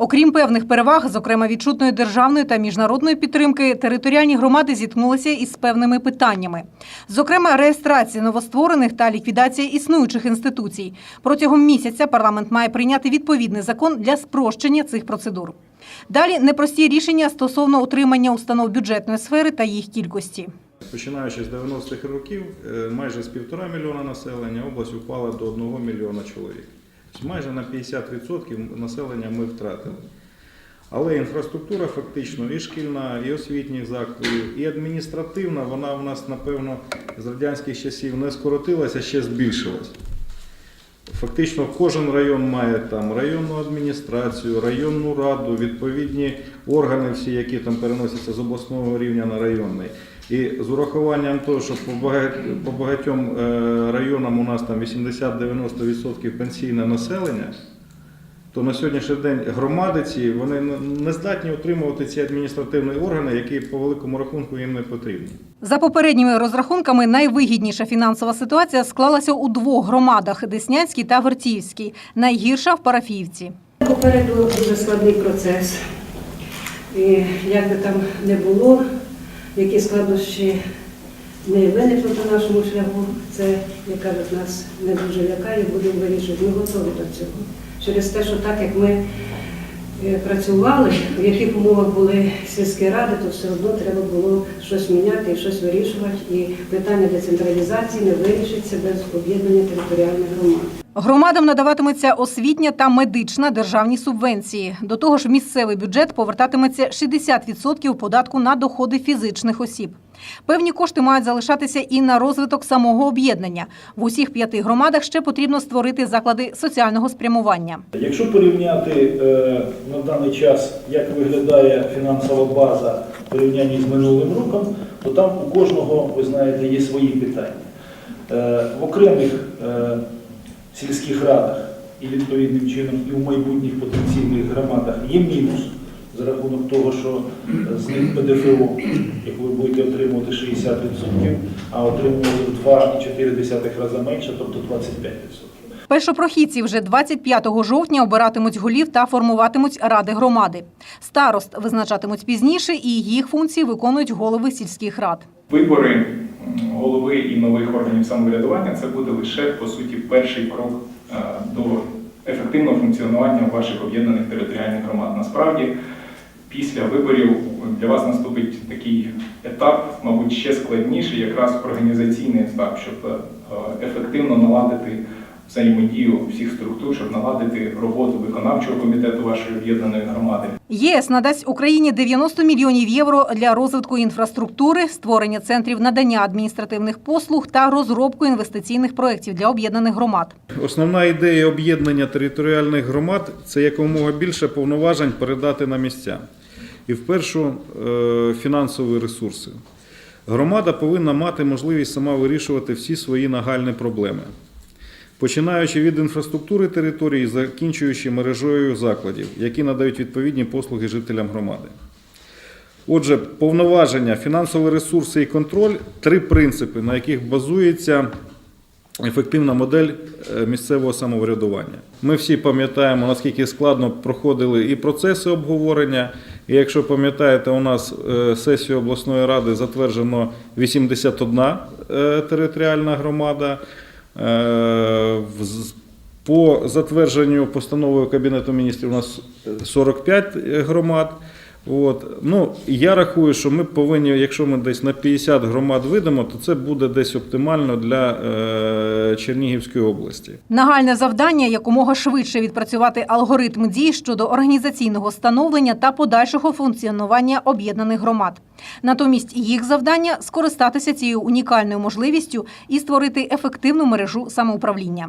Окрім певних переваг, зокрема відчутної державної та міжнародної підтримки, територіальні громади зіткнулися із певними питаннями. Зокрема, реєстрація новостворених та ліквідація існуючих інституцій. Протягом місяця парламент має прийняти відповідний закон для спрощення цих процедур. Далі непрості рішення стосовно утримання установ бюджетної сфери та їх кількості. Починаючи з 90-х років, е, майже з півтора мільйона населення область упала до 1 мільйона чоловік. Тобто майже на 50% населення ми втратили. Але інфраструктура фактично і шкільна, і освітніх закладів, і адміністративна, вона у нас, напевно, з радянських часів не скоротилася, ще збільшилась. Фактично кожен район має там районну адміністрацію, районну раду, відповідні органи, всі, які там переносяться з обласного рівня на районний. І з урахуванням того, що по багатьом е, районам у нас там 80-90% пенсійне населення, то на сьогоднішній день громади ці вони не здатні отримувати ці адміністративні органи, які по великому рахунку їм не потрібні. За попередніми розрахунками, найвигідніша фінансова ситуація склалася у двох громадах Деснянській та Вертіївській. Найгірша в Парафіївці. Попереду дуже складний процес. І як би там не було, які складнощі не виникнуть на нашому шляху, це, як кажуть, нас не дуже лякає, будемо вирішувати. Ми готові до цього. Через те, що так як ми е, працювали, в яких умовах були сільські ради, то все одно треба було щось міняти і щось вирішувати. І питання децентралізації не вирішиться без об'єднання територіальних громад. Громадам надаватиметься освітня та медична державні субвенції. До того ж, місцевий бюджет повертатиметься 60% податку на доходи фізичних осіб. Певні кошти мають залишатися і на розвиток самого об'єднання. В усіх п'яти громадах ще потрібно створити заклади соціального спрямування. Якщо порівняти е, на даний час, як виглядає фінансова база в порівнянні з минулим роком, то там у кожного, ви знаєте, є свої питання. Е, В окремих е, сільських радах і відповідним чином і в майбутніх потенційних громадах є мінус за рахунок того, що е, з них ПДФО, як ви будете отримувати 60%, а отримувати в 2,4 рази менше, тобто 25%. Першопрохідці вже 25 жовтня обиратимуть голів та формуватимуть ради громади. Старост визначатимуть пізніше, і їх функції виконують голови сільських рад. Вибори голови і нових органів самоврядування це буде лише по суті перший крок е, до ефективного функціонування ваших об'єднаних територіальних громад. Насправді, після виборів для вас наступить такий етап, мабуть, ще складніший, якраз організаційний етап, щоб е, ефективно наладити взаємодію всіх структур, щоб наладити роботу виконавчого комітету вашої об'єднаної громади. ЄС надасть Україні 90 мільйонів євро для розвитку інфраструктури, створення центрів надання адміністративних послуг та розробку інвестиційних проєктів для об'єднаних громад. Основна ідея об'єднання територіальних громад це якомога більше повноважень передати на місця. І в першу е, фінансові ресурси. Громада повинна мати можливість сама вирішувати всі свої нагальні проблеми, починаючи від інфраструктури території, закінчуючи мережею закладів, які надають відповідні послуги жителям громади. Отже, повноваження, фінансові ресурси і контроль три принципи, на яких базується ефективна модель е, місцевого самоврядування. Ми всі пам'ятаємо, наскільки складно проходили і процеси обговорення. І якщо пам'ятаєте, у нас е, сесію обласної ради затверджено 81 е, територіальна громада. Е, По затвердженню постановою Кабінету міністрів у нас 45 громад. От. Ну, я рахую, що ми повинні, якщо ми десь на 50 громад видамо, то це буде десь оптимально для е, Чернігівської області. Нагальне завдання якомога швидше відпрацювати алгоритм дій щодо організаційного становлення та подальшого функціонування об'єднаних громад. Натомість їх завдання скористатися цією унікальною можливістю і створити ефективну мережу самоуправління.